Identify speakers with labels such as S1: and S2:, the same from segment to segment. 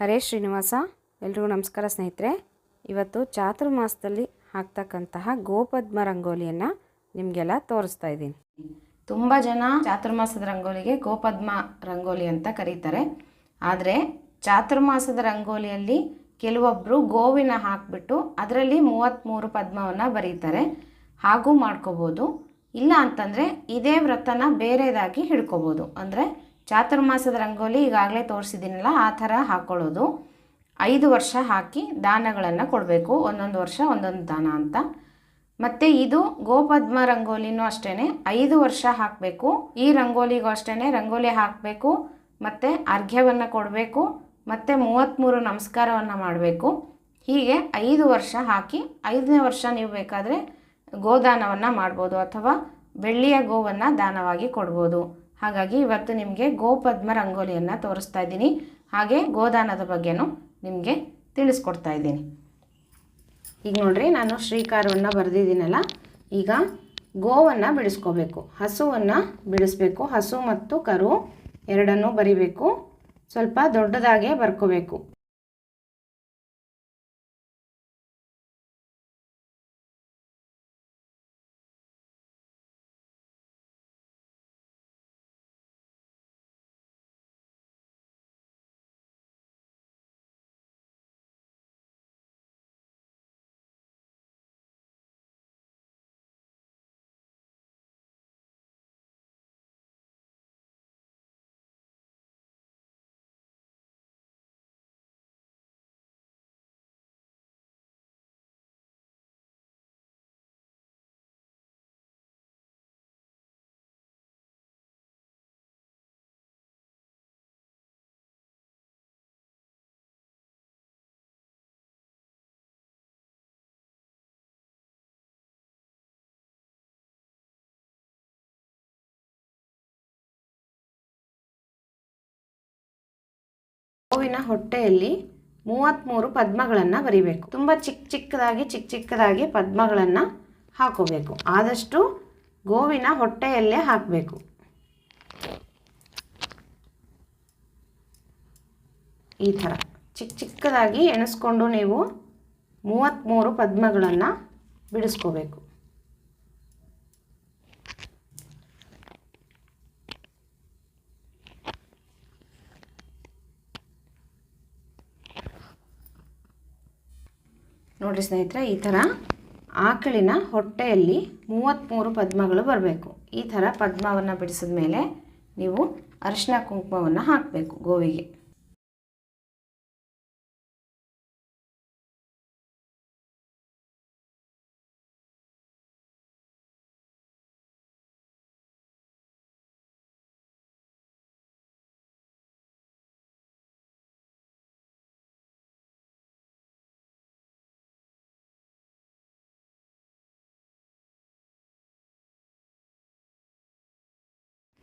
S1: ಹರೇ ಶ್ರೀನಿವಾಸ, ಎಲ್ರಿಗೂ ನಮಸ್ಕಾರ ಸ್ನೇಹಿತರೆ. ಇವತ್ತು ಚಾತುರ್ಮಾಸದಲ್ಲಿ ಹಾಕ್ತಕ್ಕಂತಹ ಗೋಪದ್ಮ ರಂಗೋಲಿಯನ್ನು ನಿಮಗೆಲ್ಲ ತೋರಿಸ್ತಾ ಇದ್ದೀನಿ.
S2: ತುಂಬ ಜನ ಚಾತುರ್ಮಾಸದ ರಂಗೋಲಿಗೆ ಗೋಪದ್ಮ ರಂಗೋಲಿ ಅಂತ ಕರೀತಾರೆ. ಆದರೆ ಚಾತುರ್ಮಾಸದ ರಂಗೋಲಿಯಲ್ಲಿ ಕೆಲವೊಬ್ಬರು ಗೋವಿನ ಹಾಕಿಬಿಟ್ಟು ಅದರಲ್ಲಿ ಮೂವತ್ತ್ಮೂರು ಪದ್ಮವನ್ನು ಬರೀತಾರೆ. ಹಾಗೂ ಮಾಡ್ಕೋಬೋದು. ಇಲ್ಲ ಅಂತಂದರೆ ಇದೇ ವ್ರತನ ಬೇರೆದಾಗಿ ಹಿಡ್ಕೋಬೋದು. ಅಂದರೆ ಚಾತುರ್ಮಾಸದ ರಂಗೋಲಿ ಈಗಾಗಲೇ ತೋರಿಸಿದ್ದೀನಲ್ಲ, ಆ ಥರ ಹಾಕ್ಕೊಳ್ಳೋದು ಐದು ವರ್ಷ ಹಾಕಿ ದಾನಗಳನ್ನು ಕೊಡಬೇಕು, ಒಂದೊಂದು ವರ್ಷ ಒಂದೊಂದು ದಾನ ಅಂತ. ಮತ್ತು ಇದು ಗೋಪದ್ಮ ರಂಗೋಲಿನೂ ಅಷ್ಟೇ ಐದು ವರ್ಷ ಹಾಕಬೇಕು, ಈ ರಂಗೋಲಿಗೂ ಅಷ್ಟೇ ರಂಗೋಲಿ ಹಾಕಬೇಕು, ಮತ್ತು ಅರ್ಘ್ಯವನ್ನು ಕೊಡಬೇಕು, ಮತ್ತು ಮೂವತ್ತ್ಮೂರು ನಮಸ್ಕಾರವನ್ನು ಮಾಡಬೇಕು. ಹೀಗೆ ಐದು ವರ್ಷ ಹಾಕಿ ಐದನೇ ವರ್ಷ ನೀವು ಬೇಕಾದರೆ ಗೋದಾನವನ್ನು ಮಾಡ್ಬೋದು ಅಥವಾ ಬೆಳ್ಳಿಯ ಗೋವನ್ನು ದಾನವಾಗಿ ಕೊಡ್ಬೋದು. ಹಾಗಾಗಿ ಇವತ್ತು ನಿಮಗೆ ಗೋಪದ್ಮ ರಂಗೋಲಿಯನ್ನು ತೋರಿಸ್ತಾ ಇದ್ದೀನಿ. ಹಾಗೆ ಗೋದಾನದ ಬಗ್ಗೆನೂ ನಿಮಗೆ ತಿಳಿಸ್ಕೊಡ್ತಾ ಇದ್ದೀನಿ. ಈಗ ನೋಡ್ರಿ, ನಾನು ಶ್ರೀಕಾರವನ್ನು ಬರೆದಿದ್ದೀನಲ್ಲ, ಈಗ ಗೋವನ್ನು ಬಿಡಿಸ್ಕೋಬೇಕು. ಹಸುವನ್ನು ಬಿಡಿಸ್ಬೇಕು. ಹಸು ಮತ್ತು ಕರು ಎರಡನ್ನೂ ಬರಿಬೇಕು. ಸ್ವಲ್ಪ ದೊಡ್ಡದಾಗೆ ಬರ್ಕೋಬೇಕು. ಗೋವಿನ ಹೊಟ್ಟೆಯಲ್ಲಿ ಮೂವತ್ತ್ಮೂರು ಪದ್ಮಗಳನ್ನು ಬರಿಬೇಕು. ತುಂಬ ಚಿಕ್ಕ ಚಿಕ್ಕದಾಗಿ ಚಿಕ್ಕ ಚಿಕ್ಕದಾಗಿ ಪದ್ಮಗಳನ್ನು ಹಾಕೋಬೇಕು. ಆದಷ್ಟು ಗೋವಿನ ಹೊಟ್ಟೆಯಲ್ಲೇ ಹಾಕಬೇಕು. ಈ ಥರ ಚಿಕ್ಕ ಚಿಕ್ಕದಾಗಿ ಎಣಿಸ್ಕೊಂಡು ನೀವು ಮೂವತ್ತ್ಮೂರು ಪದ್ಮಗಳನ್ನು ಬಿಡಿಸ್ಕೋಬೇಕು. ನೋಡಿರಿ ಸ್ನೇಹಿತರೆ, ಈ ಥರ ಆಕಳಿನ ಹೊಟ್ಟೆಯಲ್ಲಿ ಮೂವತ್ತ್ಮೂರು ಪದ್ಮಗಳು ಬರಬೇಕು. ಈ ಥರ ಪದ್ಮವನ್ನು ಬಿಡಿಸಿದ ಮೇಲೆ ನೀವು ಅರಿಶಿನ ಕುಂಕುಮವನ್ನು ಹಾಕಬೇಕು ಗೋವಿಗೆ.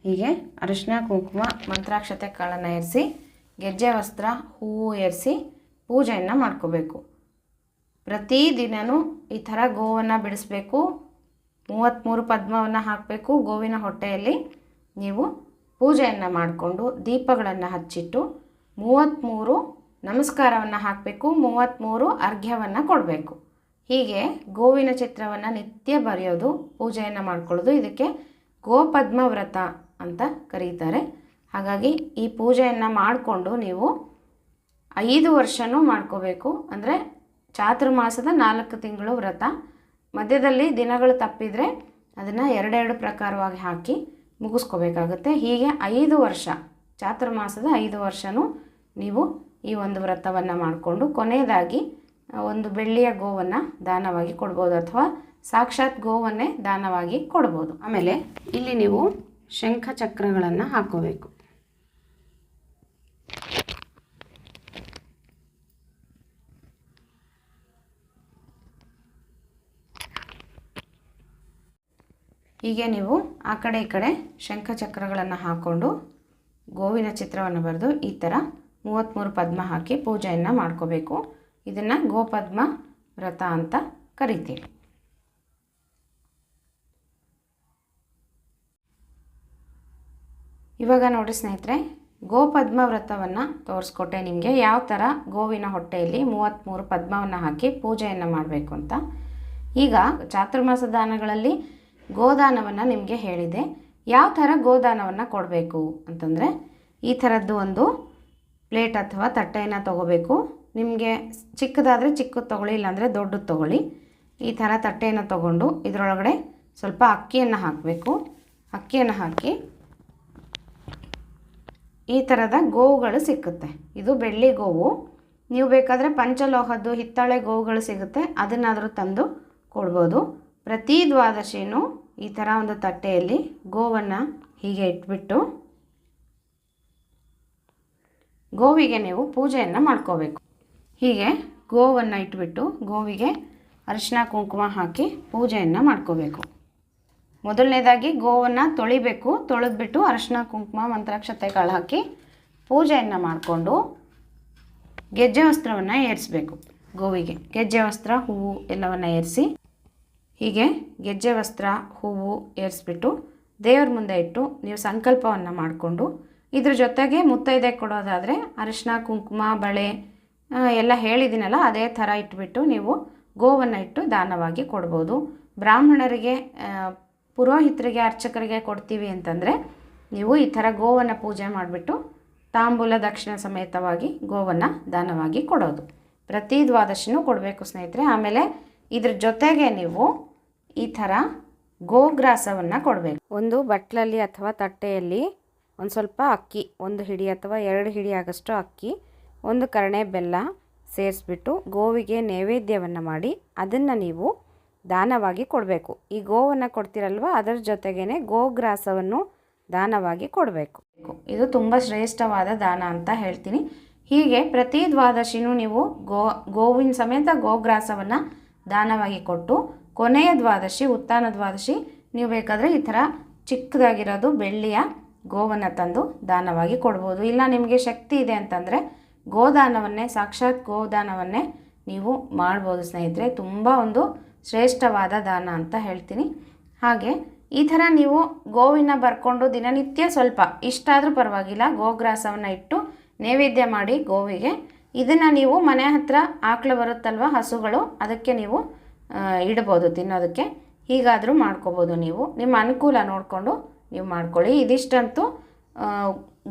S2: ಹೀಗೆ ಅರಿಶಿನ, ಕುಂಕುಮ, ಮಂತ್ರಾಕ್ಷತೆ ಕಾಳನ್ನು ಏರಿಸಿ ಗೆಜ್ಜೆ, ವಸ್ತ್ರ, ಹೂವು ಏರಿಸಿ ಪೂಜೆಯನ್ನು ಮಾಡ್ಕೋಬೇಕು. ಪ್ರತಿದಿನವೂ ಈ ಥರ ಗೋವನ್ನು ಬಿಡಿಸ್ಬೇಕು. ಮೂವತ್ತ್ಮೂರು ಪದ್ಮವನ್ನು ಹಾಕಬೇಕು. ಗೋವಿನ ಹೊಟ್ಟೆಯಲ್ಲಿ ನೀವು ಪೂಜೆಯನ್ನು ಮಾಡಿಕೊಂಡು ದೀಪಗಳನ್ನು ಹಚ್ಚಿಟ್ಟು ಮೂವತ್ತ್ಮೂರು ನಮಸ್ಕಾರವನ್ನು ಹಾಕಬೇಕು. ಮೂವತ್ತ್ಮೂರು ಅರ್ಘ್ಯವನ್ನು ಕೊಡಬೇಕು. ಹೀಗೆ ಗೋವಿನ ಚಿತ್ರವನ್ನು ನಿತ್ಯ ಬರೆಯೋದು, ಪೂಜೆಯನ್ನು ಮಾಡ್ಕೊಳ್ಳೋದು, ಇದಕ್ಕೆ ಗೋಪದ್ಮ ವ್ರತ ಅಂತ ಕರೀತಾರೆ. ಹಾಗಾಗಿ ಈ ಪೂಜೆಯನ್ನು ಮಾಡಿಕೊಂಡು ನೀವು ಐದು ವರ್ಷವೂ ಮಾಡ್ಕೋಬೇಕು. ಅಂದರೆ ಚಾತುರ್ಮಾಸದ ನಾಲ್ಕು ತಿಂಗಳು ವ್ರತ. ಮಧ್ಯದಲ್ಲಿ ದಿನಗಳು ತಪ್ಪಿದರೆ ಅದನ್ನು ಎರಡೆರಡು ಪ್ರಕಾರವಾಗಿ ಹಾಕಿ ಮುಗಿಸ್ಕೋಬೇಕಾಗುತ್ತೆ. ಹೀಗೆ ಐದು ವರ್ಷ ಚಾತುರ್ಮಾಸದ ಐದು ವರ್ಷವೂ ನೀವು ಈ ಒಂದು ವ್ರತವನ್ನು ಮಾಡಿಕೊಂಡು ಕೊನೆಯದಾಗಿ ಒಂದು ಬೆಳ್ಳಿಯ ಗೋವನ್ನು ದಾನವಾಗಿ ಕೊಡ್ಬೋದು ಅಥವಾ ಸಾಕ್ಷಾತ್ ಗೋವನ್ನೇ ದಾನವಾಗಿ ಕೊಡ್ಬೋದು. ಆಮೇಲೆ ಇಲ್ಲಿ ನೀವು ಶಂಖ ಚಕ್ರಗಳನ್ನು ಹಾಕೋಬೇಕು. ಹೀಗೆ ನೀವು ಆ ಕಡೆ ಈ ಕಡೆ ಶಂಖಚಕ್ರಗಳನ್ನು ಹಾಕ್ಕೊಂಡು ಗೋವಿನ ಚಿತ್ರವನ್ನು ಬರೆದು ಈ ಥರ ಮೂವತ್ತ್ಮೂರು ಪದ್ಮ ಹಾಕಿ ಪೂಜೆಯನ್ನು ಮಾಡ್ಕೋಬೇಕು. ಇದನ್ನು ಗೋಪದ್ಮ ವ್ರತ ಅಂತ ಕರಿತೀವಿ. ಇವಾಗ ನೋಡಿ ಸ್ನೇಹಿತರೆ ಗೋಪದ್ಮ ವ್ರತವನ್ನು ತೋರಿಸ್ಕೊಟ್ಟೆ ನಿಮಗೆ. ಯಾವ ಥರ ಗೋವಿನ ಹೊಟ್ಟೆಯಲ್ಲಿ ಮೂವತ್ತ್ಮೂರು ಪದ್ಮವನ್ನು ಹಾಕಿ ಪೂಜೆಯನ್ನು ಮಾಡಬೇಕು ಅಂತ. ಈಗ ಚಾತುರ್ಮಾಸ ದಾನಗಳಲ್ಲಿ ಗೋದಾನವನ್ನು ನಿಮಗೆ ಹೇಳಿದೆ. ಯಾವ ಥರ ಗೋದಾನವನ್ನು ಕೊಡಬೇಕು ಅಂತಂದರೆ, ಈ ಥರದ್ದು ಒಂದು ಪ್ಲೇಟ್ ಅಥವಾ ತಟ್ಟೆಯನ್ನು ತೊಗೋಬೇಕು. ನಿಮಗೆ ಚಿಕ್ಕದಾದರೆ ಚಿಕ್ಕದು ತೊಗೊಳ್ಳಿ, ಇಲ್ಲಾಂದರೆ ದೊಡ್ಡದು ತೊಗೊಳ್ಳಿ. ಈ ಥರ ತಟ್ಟೆಯನ್ನು ತೊಗೊಂಡು ಇದರೊಳಗಡೆ ಸ್ವಲ್ಪ ಅಕ್ಕಿಯನ್ನು ಹಾಕಬೇಕು. ಅಕ್ಕಿಯನ್ನು ಹಾಕಿ ಈ ಥರದ ಗೋವುಗಳು ಸಿಕ್ಕುತ್ತೆ. ಇದು ಬೆಳ್ಳಿ ಗೋವು. ನೀವು ಬೇಕಾದರೆ ಪಂಚಲೋಹದ್ದು, ಹಿತ್ತಾಳೆ ಗೋವುಗಳು ಸಿಗುತ್ತೆ. ಅದನ್ನಾದರೂ ತಂದು ಕೊಡ್ಬೋದು. ಪ್ರತಿ ದ್ವಾದಶಿನೂ ಈ ಥರ ಒಂದು ತಟ್ಟೆಯಲ್ಲಿ ಗೋವನ್ನು ಹೀಗೆ ಇಟ್ಬಿಟ್ಟು ಗೋವಿಗೆ ನೀವು ಪೂಜೆಯನ್ನು ಮಾಡ್ಕೋಬೇಕು. ಹೀಗೆ ಗೋವನ್ನು ಇಟ್ಬಿಟ್ಟು ಗೋವಿಗೆ ಅರಿಶಿನ ಕುಂಕುಮ ಹಾಕಿ ಪೂಜೆಯನ್ನು ಮಾಡ್ಕೋಬೇಕು. ಮೊದಲನೇದಾಗಿ ಗೋವನ್ನು ತೊಳಿಬೇಕು, ತೊಳೆದ್ಬಿಟ್ಟು ಅರಶಿನ, ಕುಂಕುಮ, ಮಂತ್ರಾಕ್ಷತೆ ಕಾಳು ಹಾಕಿ ಪೂಜೆಯನ್ನು ಮಾಡಿಕೊಂಡು ಗೆಜ್ಜೆ ವಸ್ತ್ರವನ್ನು ಏರಿಸಬೇಕು. ಗೋವಿಗೆ ಗೆಜ್ಜೆ ವಸ್ತ್ರ, ಹೂವು ಎಲ್ಲವನ್ನು ಏರಿಸಿ ಹೀಗೆ ಗೆಜ್ಜೆ ವಸ್ತ್ರ, ಹೂವು ಏರಿಸ್ಬಿಟ್ಟು ದೇವ್ರ ಮುಂದೆ ಇಟ್ಟು ನೀವು ಸಂಕಲ್ಪವನ್ನು ಮಾಡಿಕೊಂಡು ಇದ್ರ ಜೊತೆಗೆ ಮುತ್ತೈದೆ ಕೊಡೋದಾದರೆ ಅರಿಶಿನ, ಕುಂಕುಮ, ಬಳೆ ಎಲ್ಲ ಹೇಳಿದ್ದೀನಲ್ಲ ಅದೇ ಥರ ಇಟ್ಬಿಟ್ಟು ನೀವು ಗೋವನ್ನು ಇಟ್ಟು ದಾನವಾಗಿ ಕೊಡ್ಬೋದು. ಬ್ರಾಹ್ಮಣರಿಗೆ ಪುರೋಹಿತರಿಗೆ, ಅರ್ಚಕರಿಗೆ ಕೊಡ್ತೀವಿ ಅಂತಂದರೆ ನೀವು ಈ ಥರ ಗೋವನ್ನು ಪೂಜೆ ಮಾಡಿಬಿಟ್ಟು ತಾಂಬೂಲ ದಕ್ಷಿಣ ಸಮೇತವಾಗಿ ಗೋವನ್ನು ದಾನವಾಗಿ ಕೊಡೋದು. ಪ್ರತಿ ದ್ವಾದಶಿನೂ ಕೊಡಬೇಕು ಸ್ನೇಹಿತರೆ. ಆಮೇಲೆ ಇದ್ರ ಜೊತೆಗೆ ನೀವು ಈ ಥರ ಗೋಗ್ರಾಸವನ್ನು ಕೊಡಬೇಕು.
S1: ಒಂದು ಬಟ್ಲಲ್ಲಿ ಅಥವಾ ತಟ್ಟೆಯಲ್ಲಿ ಒಂದು ಸ್ವಲ್ಪ ಅಕ್ಕಿ, ಒಂದು ಹಿಡಿ ಅಥವಾ ಎರಡು ಹಿಡಿ ಆಗಷ್ಟು ಅಕ್ಕಿ, ಒಂದು ಕರಣೆ ಬೆಲ್ಲ ಸೇರಿಸ್ಬಿಟ್ಟು ಗೋವಿಗೆ ನೈವೇದ್ಯವನ್ನು ಮಾಡಿ ಅದನ್ನು ನೀವು ದಾನವಾಗಿ ಕೊಡಬೇಕು. ಈ ಗೋವನ್ನು ಕೊಡ್ತೀರಲ್ವ? ಅದರ ಜೊತೆಗೇ ಗೋಗ್ರಾಸವನ್ನು ದಾನವಾಗಿ ಕೊಡಬೇಕು.
S2: ಇದು ತುಂಬ ಶ್ರೇಷ್ಠವಾದ ದಾನ ಅಂತ ಹೇಳ್ತೀನಿ. ಹೀಗೆ ಪ್ರತಿ ದ್ವಾದಶಿನೂ ನೀವು ಗೋ, ಗೋವಿನ ಸಮೇತ ಗೋಗ್ರಾಸವನ್ನು ದಾನವಾಗಿ ಕೊಟ್ಟು, ಕೊನೆಯ ದ್ವಾದಶಿ, ಉತ್ಥಾನ ದ್ವಾದಶಿ, ನೀವು ಬೇಕಾದರೆ ಈ ಥರ ಚಿಕ್ಕದಾಗಿರೋದು ಬೆಳ್ಳಿಯ ಗೋವನ್ನು ತಂದು ದಾನವಾಗಿ ಕೊಡ್ಬೋದು. ಇಲ್ಲ, ನಿಮಗೆ ಶಕ್ತಿ ಇದೆ ಅಂತಂದರೆ ಗೋದಾನವನ್ನೇ, ಸಾಕ್ಷಾತ್ ಗೋದಾನವನ್ನೇ ನೀವು ಮಾಡ್ಬೋದು ಸ್ನೇಹಿತರೆ. ತುಂಬ ಒಂದು ಶ್ರೇಷ್ಠವಾದ ದಾನ ಅಂತ ಹೇಳ್ತೀನಿ. ಹಾಗೆ, ಈ ಥರ ನೀವು ಗೋವಿನ ಬರ್ಕೊಂಡು ದಿನನಿತ್ಯ ಸ್ವಲ್ಪ ಇಷ್ಟಾದರೂ ಪರವಾಗಿಲ್ಲ, ಗೋಗ್ರಾಸವನ್ನು ಇಟ್ಟು ನೈವೇದ್ಯ ಮಾಡಿ ಗೋವಿಗೆ. ಇದನ್ನು ನೀವು ಮನೆ ಹತ್ರ ಆಕಳು ಬರುತ್ತಲ್ವ ಹಸುಗಳು, ಅದಕ್ಕೆ ನೀವು ಇಡ್ಬೋದು, ತಿನ್ನೋದಕ್ಕೆ. ಹೀಗಾದರೂ ಮಾಡ್ಕೋಬೋದು ನೀವು. ನಿಮ್ಮ ಅನುಕೂಲ ನೋಡಿಕೊಂಡು ನೀವು ಮಾಡ್ಕೊಳ್ಳಿ. ಇದಿಷ್ಟಂತೂ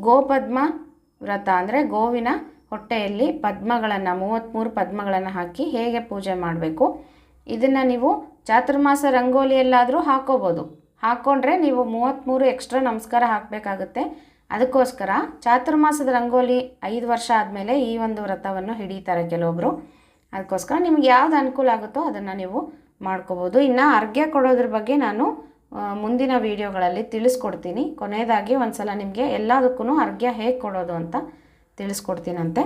S2: ಗೋಪದ್ಮ ವ್ರತ ಅಂದರೆ ಗೋವಿನ ಹೊಟ್ಟೆಯಲ್ಲಿ ಪದ್ಮಗಳನ್ನು ಮೂವತ್ತ್ಮೂರು ಪದ್ಮಗಳನ್ನು ಹಾಕಿ ಹೇಗೆ ಪೂಜೆ ಮಾಡಬೇಕು ಇದನ್ನು ನೀವು ಚಾತುರ್ಮಾಸ ರಂಗೋಲಿಯಲ್ಲಾದರೂ ಹಾಕೋಬೋದು. ಹಾಕ್ಕೊಂಡ್ರೆ ನೀವು ಮೂವತ್ತ್ಮೂರು ಎಕ್ಸ್ಟ್ರಾ ನಮಸ್ಕಾರ ಹಾಕಬೇಕಾಗುತ್ತೆ. ಅದಕ್ಕೋಸ್ಕರ ಚಾತುರ್ಮಾಸದ ರಂಗೋಲಿ ಐದು ವರ್ಷ ಆದಮೇಲೆ ಈ ಒಂದು ವ್ರತವನ್ನು ಹಿಡಿತಾರೆ ಕೆಲವೊಬ್ಬರು ಅದಕ್ಕೋಸ್ಕರ ನಿಮ್ಗೆ ಯಾವ್ದು ಅನುಕೂಲ ಆಗುತ್ತೋ ಅದನ್ನು ನೀವು ಮಾಡ್ಕೋಬೋದು. ಇನ್ನು ಅರ್ಘ್ಯ ಕೊಡೋದ್ರ ಬಗ್ಗೆ ನಾನು ಮುಂದಿನ ವೀಡಿಯೋಗಳಲ್ಲಿ ತಿಳಿಸ್ಕೊಡ್ತೀನಿ. ಕೊನೆಯದಾಗಿ ಒಂದು ಸಲ ನಿಮಗೆ ಎಲ್ಲದಕ್ಕೂ ಅರ್ಘ್ಯ ಹೇಗೆ ಕೊಡೋದು ಅಂತ ತಿಳಿಸ್ಕೊಡ್ತೀನಂತೆ.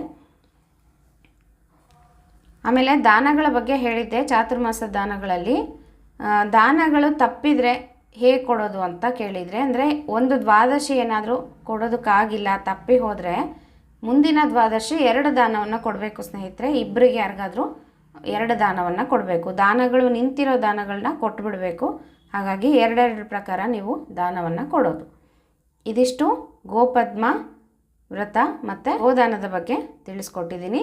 S2: ಆಮೇಲೆ ದಾನಗಳ ಬಗ್ಗೆ ಹೇಳಿದ್ದೆ, ಚಾತುರ್ಮಾಸ ದಾನಗಳಲ್ಲಿ. ದಾನಗಳು ತಪ್ಪಿದರೆ ಹೇಗೆ ಕೊಡೋದು ಅಂತ ಕೇಳಿದರೆ, ಅಂದರೆ ಒಂದು ದ್ವಾದಶಿ ಏನಾದರೂ ಕೊಡೋದಕ್ಕಾಗಿಲ್ಲ, ತಪ್ಪಿ ಹೋದರೆ ಮುಂದಿನ ದ್ವಾದಶಿ ಎರಡು ದಾನವನ್ನು ಕೊಡಬೇಕು ಸ್ನೇಹಿತರೆ. ಇಬ್ಬರಿಗೆ ಯಾರಿಗಾದರೂ ಎರಡು ದಾನವನ್ನು ಕೊಡಬೇಕು. ದಾನಗಳು ನಿಂತಿರೋ ದಾನಗಳನ್ನ ಕೊಟ್ಟುಬಿಡಬೇಕು ಹಾಗಾಗಿ ಎರಡೆರಡು ಪ್ರಕಾರ ನೀವು ದಾನವನ್ನು ಕೊಡೋದು. ಇದಿಷ್ಟು ಗೋಪದ್ಮ ವ್ರತ ಮತ್ತು ಗೋದಾನದ ಬಗ್ಗೆ ತಿಳಿಸ್ಕೊಟ್ಟಿದ್ದೀನಿ.